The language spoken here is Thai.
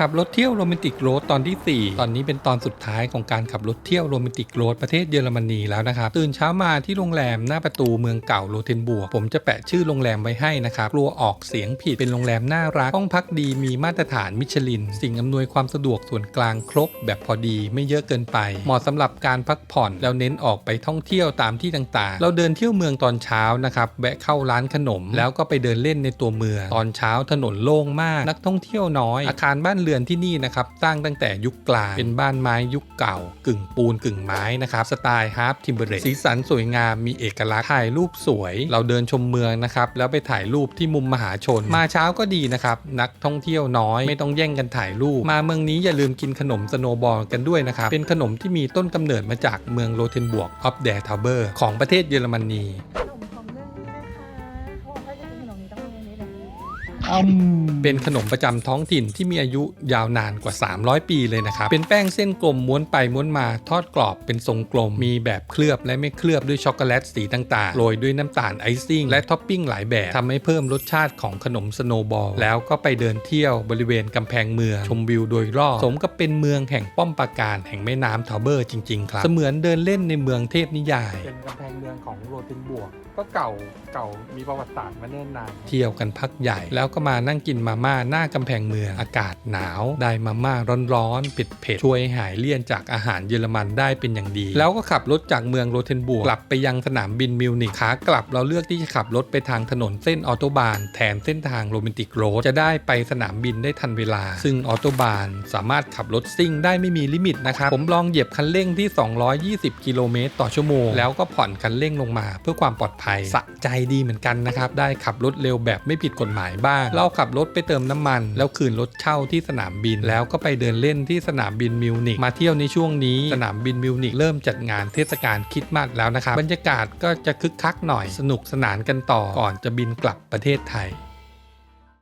ขับรถเที่ยวโรแมนติกโรดตอนที่ 4 ตอนนี้เป็นตอนสุดท้ายของการขับรถเที่ยวโรแมนติกโรดประเทศเยอรมนีแล้วนะครับ ตื่นเช้ามาที่โรงแรมหน้าประตูเมืองเก่าโรเทนบัวร์กผมจะแปะชื่อโรงแรมไว้ให้นะครับกลัวออกเสียงผิดเป็นโรงแรมน่ารักห้องพักดีมีมาตรฐานมิชลิน สิ่งอำนวยความสะดวกส่วนกลางครบ แบบพอดีไม่เยอะเกินไป เหมาะสำหรับการพักผ่อนแล้วเน้นออกไปท่องเที่ยวตามที่ต่างๆ เราเดินเที่ยวเมืองตอนเช้านะครับแวะเข้าร้านขนม แล้วก็ไปเดินเล่นในตัวเมืองตอนเช้าถนนโล่งมาก นักท่องเที่ยวน้อยอาคารบ้านเรือนที่นี่นะครับสร้างตั้งแต่ยุคกลาง เป็นบ้านไม้ยุคเก่า กึ่งปูนกึ่งไม้นะครับสไตล์ฮาร์ปทิมเบอร์เรสีสันสวยงามมีเอกลักษณ์ถ่ายรูปสวย เราเดินชมเมืองนะครับแล้วไปถ่ายรูปที่มุมมหาชน มาเช้าก็ดีนะครับนักท่องเที่ยวน้อยไม่ต้องแย่งกันถ่ายรูป มาเมืองนี้อย่าลืมกินขนมสโนบอลกันด้วยนะครับเป็นขนมที่มีต้นกำเนิดมาจากเมืองโรเทนบวกออฟเดร์ทาเบอร์ของประเทศเยอรมนี เป็นขนมประจำท้องถิ่นที่มีอายุยาวนานกว่า 300 ปีเลยนะครับ เป็นแป้งเส้นกลมม้วนไปม้วนมาทอดกรอบเป็นทรงกลม มีแบบเคลือบและไม่เคลือบด้วยช็อกโกแลตสีต่างๆ โรยด้วยน้ำตาลไอซิ่งและท็อปปิ้งหลายแบบทำให้เพิ่มรสชาติของขนมสโนว์บอล แล้วก็ไปเดินเที่ยวบริเวณกำแพงเมือง ชมวิวโดยรอบ สมกับเป็นเมืองแห่งป้อมปราการแห่งแม่น้ำทาวเบอร์จริงๆ ครับ เสมือนเดินเล่นในเมืองเทพนิยาย เป็นกำแพงเมืองของโรตินบวก ก็เก่าเก่ามีประวัติศาสตร์มาเนิ่นนาน เที่ยวกันพักใหญ่แล้วก็มานั่งกินมาม่าหน้ากำแพงเมืองอากาศหนาว ได้มาม่าร้อนๆเผ็ดๆช่วยหายเลี่ยนจากอาหารเยอรมันได้เป็นอย่างดี แล้วก็ขับรถจากเมืองโรเทนบูร์กกลับไปยังสนามบินมิวนิกขากลับเราเลือกที่จะขับรถไปทางถนนเส้นออโตบานแทนเส้นทางโรแมนติกโรดจะได้ไปสนามบินได้ทันเวลา ซึ่งออโตบานสามารถขับรถซิ่งได้ไม่มีลิมิตนะครับผมลองเหยียบคันเร่งที่ 220 กิโลเมตรต่อชั่วโมง แล้วก็ผ่อนคันเร่งลงมา เพื่อความปลอดภัยสะใจดีเหมือนกันนะครับได้ขับรถเร็วแบบไม่ผิดกฎหมายบ้างเราขับรถไปเติมน้ำมัน แล้วคืนรถเช่าที่สนามบิน แล้วก็ไปเดินเล่นที่สนามบินมิวนิกมาเที่ยวในช่วงนี้สนามบินมิวนิกเริ่มจัดงานเทศกาลคริดมาสแล้วนะครับบรรยากาศก็จะคึกคักหน่อยสนุกสนานกันต่อก่อนจะบินกลับประเทศไทย